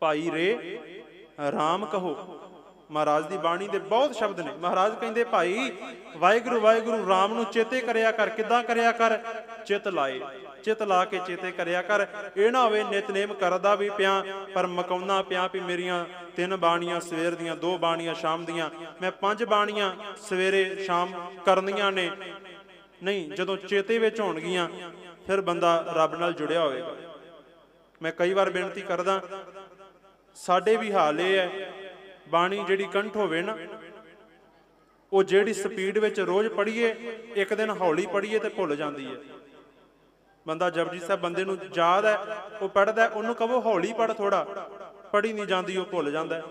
ਭਾਈ ਰੇ, ਰਾਮ ਕਹੋ। ਮਹਾਰਾਜ ਦੀ ਬਾਣੀ ਦੇ ਬਹੁਤ ਸ਼ਬਦ ਨੇ। ਮਹਾਰਾਜ ਕਹਿੰਦੇ, ਭਾਈ, ਵਾਹਿਗੁਰੂ ਵਾਹਿਗੁਰੂ, ਰਾਮ ਨੂੰ ਚੇਤੇ ਕਰਿਆ ਕਰ, ਕਿੱਦਾਂ ਕਰਿਆ ਕਰ? ਚਿਤ ਲਾਏ। ਚਿਤ ਲਾ ਕੇ ਚੇਤੇ ਕਰਿਆ ਕਰ। ਇਹ ਨਾ ਹੋਵੇ ਨਿਤਨੇਮ ਕਰਦਾ ਵੀ ਪਿਆ, ਪਰ ਮਕਾਉਣਾ ਪਿਆ ਵੀ ਮੇਰੀਆਂ ਤਿੰਨ ਬਾਣੀਆਂ, ਸਵੇਰ ਦੀਆਂ ਦੋ ਬਾਣੀਆਂ, ਸ਼ਾਮ ਦੀਆਂ। ਮੈਂ ਪੰਜ ਬਾਣੀਆਂ ਸਵੇਰੇ, ਸ਼ਾਮ ਕਰਨੀਆਂ ਨੇ। ਨਹੀਂ, ਜਦੋਂ ਚੇਤੇ ਵਿੱਚ ਹੋਣਗੀਆਂ, ਫਿਰ ਬੰਦਾ ਰੱਬ ਨਾਲ ਜੁੜਿਆ ਹੋਵੇਗਾ। ਮੈਂ ਕਈ ਵਾਰ ਬੇਨਤੀ ਕਰਦਾ ਸਾਡੇ ਵੀ ਹਾਲ ਇਹ ਹੈ, ਬਾਣੀ ਜਿਹੜੀ ਕੰਠ ਹੋਵੇ ਨਾ, ਉਹ ਜਿਹੜੀ ਸਪੀਡ ਵਿੱਚ ਰੋਜ਼ ਪੜ੍ਹੀਏ, ਇੱਕ ਦਿਨ ਹੌਲੀ ਪੜ੍ਹੀਏ ਤੇ ਭੁੱਲ ਜਾਂਦੀ ਹੈ। ਬੰਦਾ ਜਪਜੀ ਸਾਹਿਬ ਬੰਦੇ ਨੂੰ ਯਾਦ ਹੈ, ਉਹ ਪੜਦਾ ਉਹਨੂੰ ਕਹੋ ਹੌਲੀ ਪੜ ਥੋੜਾ ਪੜ੍ਹੀ ਨਹੀਂ ਜਾਂਦੀ, ਉਹ ਭੁੱਲ ਜਾਂਦਾ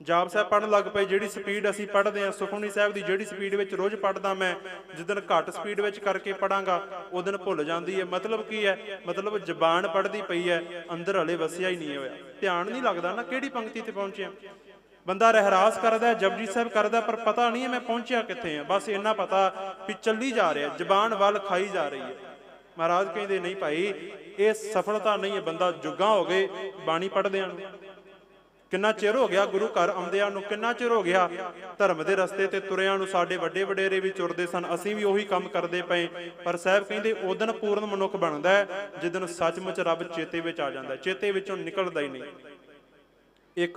ਜਾਪ ਸਾਹਿਬ ਪੜਨ ਲੱਗ ਪਏ, ਜਿਹੜੀ ਸਪੀਡ ਅਸੀਂ ਪੜ੍ਹਦੇ ਹਾਂ, ਸੁਖਮਨੀ ਸਾਹਿਬ ਦੀ ਜਿਹੜੀ ਸਪੀਡ ਵਿੱਚ ਰੋਜ਼ ਪੜਦਾ ਮੈਂ ਜਿੱਦਨ ਘੱਟ ਸਪੀਡ ਵਿੱਚ ਕਰਕੇ ਪੜਾਂਗਾ ਉਹ ਦਿਨ ਭੁੱਲ ਜਾਂਦੀ ਹੈ। ਮਤਲਬ ਕੀ ਹੈ? ਮਤਲਬ ਜ਼ਬਾਨ ਪੜਦੀ ਪਈ ਹੈ, ਅੰਦਰ ਹਲੇ ਵਸਿਆ ਹੀ ਨਹੀਂ ਹੋਇਆ। ਧਿਆਨ ਨਹੀਂ ਲੱਗਦਾ ਨਾ ਕਿਹੜੀ ਪੰਕਤੀ ਤੇ ਪਹੁੰਚਿਆ। ਬੰਦਾ ਰਹਿਰਾਸ ਕਰਦਾ ਜਪਜੀ ਸਾਹਿਬ ਕਰਦਾ ਪਰ ਪਤਾ ਨਹੀਂ ਹੈ ਮੈਂ ਪਹੁੰਚਿਆ ਕਿੱਥੇ ਹਾਂ। ਬਸ ਇੰਨਾ ਪਤਾ ਵੀ ਚੱਲੀ ਜਾ ਰਿਹਾ ਜ਼ਬਾਨ ਵੱਲ ਖਾਈ ਜਾ ਰਹੀ ਹੈ। ਮਹਾਰਾਜ ਕਹਿੰਦੇ, ਨਹੀਂ ਭਾਈ, ਇਹ ਸਫਲਤਾ ਨਹੀਂ ਹੈ, ਬੰਦਾ ਜੁਗਾ ਹੋ ਗਏ, ਬਾਣੀ ਪੜਦਿਆਂ ਨੂੰ ਕਿੰਨਾ ਚਿਰ ਹੋ ਗਿਆ ਗੁਰੂ ਘਰ ਆਉਂਦਿਆਂ ਨੂੰ, ਕਿੰਨਾ ਚਿਰ ਹੋ ਗਿਆ ਧਰਮ ਦੇ ਰਸਤੇ ਤੇ ਤੁਰਿਆਂ ਨੂੰ ਸਾਡੇ ਵੱਡੇ ਵਡੇਰੇ ਵੀ ਚੁਰਦੇ ਸਨ, ਅਸੀਂ ਵੀ ਉਹੀ ਕੰਮ ਕਰਦੇ ਪਏ। ਪਰ ਸਾਹਿਬ ਕਹਿੰਦੇ ਉਦਨ ਪੂਰਨ ਮਨੁੱਖ ਬਣਦਾ ਹੈ ਜਿੱਦਨ ਸੱਚਮੁੱਚ ਰੱਬ ਚੇਤੇ ਵਿੱਚ ਆ ਜਾਂਦਾ ਚੇਤੇ ਵਿੱਚੋਂ ਨਿਕਲਦਾ ਹੀ ਨਹੀਂ। ਇੱਕ